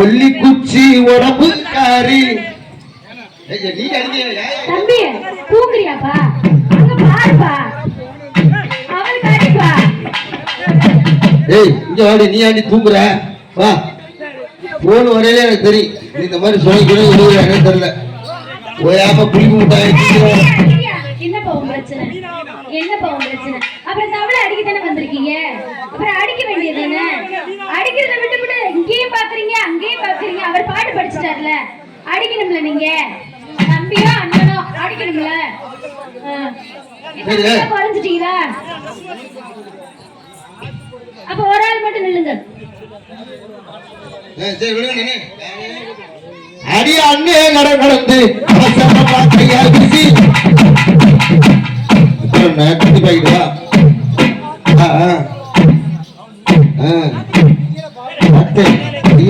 ஒல்லி குச்சி உடம்புக்காரி. ஏய், நீ அடிக்க தம்பி தூங்குறியாப்பா? அங்க பாருப்பா. அவளுக்கு அடிப்பா. ஏய் இங்க வாடி நீ ஆண்டி தூங்குற? வா. போன் வரையில எனக்கு தெரியும் நீ இந்த மாதிரி சொல்லி கூட புளிப்பு. என்னப்பா உன் பிரச்சனை? என்னப்பா உன் பிரச்சனை? அப்புறம் தவளை அடிக்க தானே வந்திருக்கீங்க? அப்புறம் அடிக்க வேண்டியதுதானே? அடிக்கிறத விட்டு விட்டு இங்கேயும் பாக்குறீங்க அங்கேயும் பாக்குறீங்க. அவர் பாட்டு படிச்சுட்டார்ல. அடிக்கணும்ல நீங்க? தம்பியோ அண்ணனோ அடிக்கணும்ல? குறைஞ்சிட்டீங்களா? அப்ப ஒரு ஆள் மட்டும் நில்லுங்க. ஆ, சரி விடுங்க அடிய அண்ணே கடன் கடந்து குட்டி பாக்கிட்டா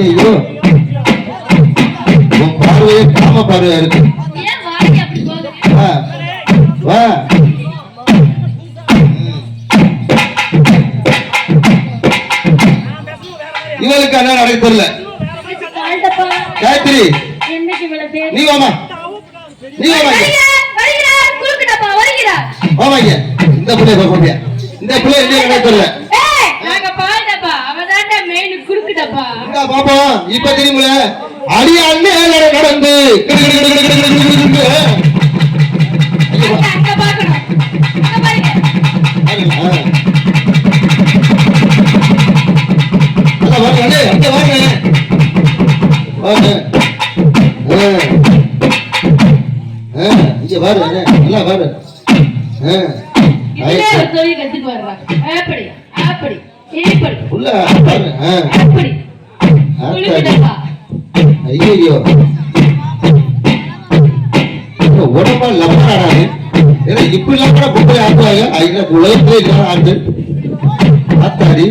ஐயோ உன் பார்வையே காம பார்வையா இருக்கு. வா. இவளுக்கு என்ன நடக்க தெரியல. காயத்ரி. நீ வாமா. நீ வாமாங்க இந்த பிள்ளை போக இந்த பிள்ளை என்ன நடக்கல பாப்பா இப்ப தெரியுமில அடி அண்ணே நடந்து Okay. இங்க பாரு நல்லா பாரு. கத்துக்கு வர்றா. அப்படி, அப்படி, இப்படி, உள்ள பாரு. அப்படி. ஐயோ உடம்பா லப்படாடாது ஏன்னா இப்படி லப்படா பொம்பளை ஆக்குவாங்க ஐயா உலகத்துல இல்லாத ஆண்டு ஆத்தாடி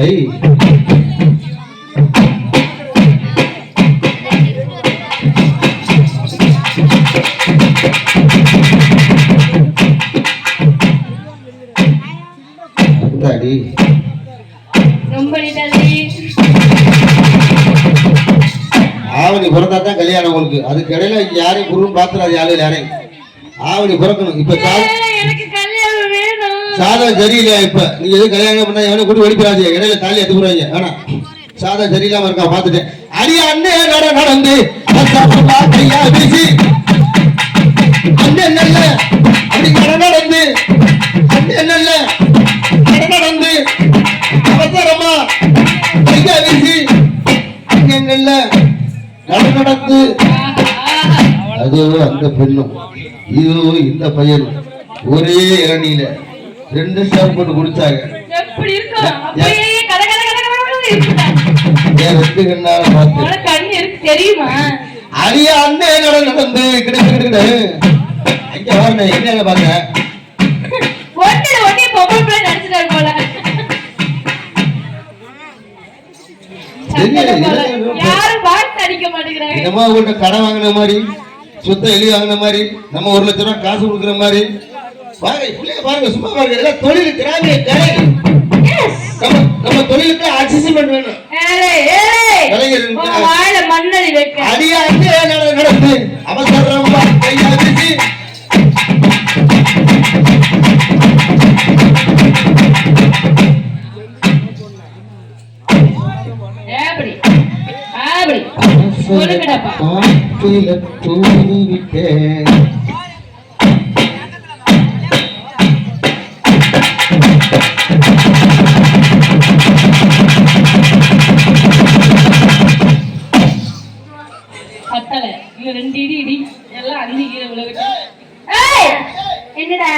ஐ. ஆத்தாடி ரொம்ப. ஆவணி பிறந்தா தான் கல்யாணம் உங்களுக்கு. அதுக்கு இடையில யாரையும் குருன்னு பாத்துறாது யாரும் யாரையும். ஆவணி பிறக்கணும். இப்ப. சாதம் சரியில்லையா இப்ப? நீங்க எதுவும் கல்யாணம் பண்ணா எவனை கூட்டு வெடிப்பிடாதீங்க இடையில தாலி எடுத்து போடுவாங்க. வேணாம். சாதம் சரியில்லாம இருக்கா பாத்துட்டேன் அடி அண்ணே நட நடந்து. அதோ அந்த பெண்ணும் இதோ இந்த பையனும் ஒரே இளநில ரெண்டு ஸ்டாப் போட்டு குடிச்சாங்க. அரிய அண்ணே கடை நடந்து கிடைச்சு கிடைக்கிட ஐயா பாருங்க. என்ன பாருங்க கடை வாங்கின மாதிரி? சொத்தை எழுதி வாங்கின மாதிரி நம்ம ஒரு லட்சம் ரூபாய் காசு கொடுக்குற மாதிரி பாருங்க பிள்ளைங்க பாருங்க சும்மா பாருங்க இதெல்லாம் தொழில் கிராமிய கலை. நம்ம நம்ம தொழிலுக்கு அட்ஜஸ்ட்மெண்ட் வேணும். கலைஞர் இருக்கிறார். உன் வாயில மண்ணடி வைக்க அடிய அண்ணே நட நடந்து அவசரமா கையா காற்றில தூங்கிவிட்டேன் ரெண்டு இடி இடி எல்லாம் அள்ளி கீழே விழுகிட்டு என்னடா?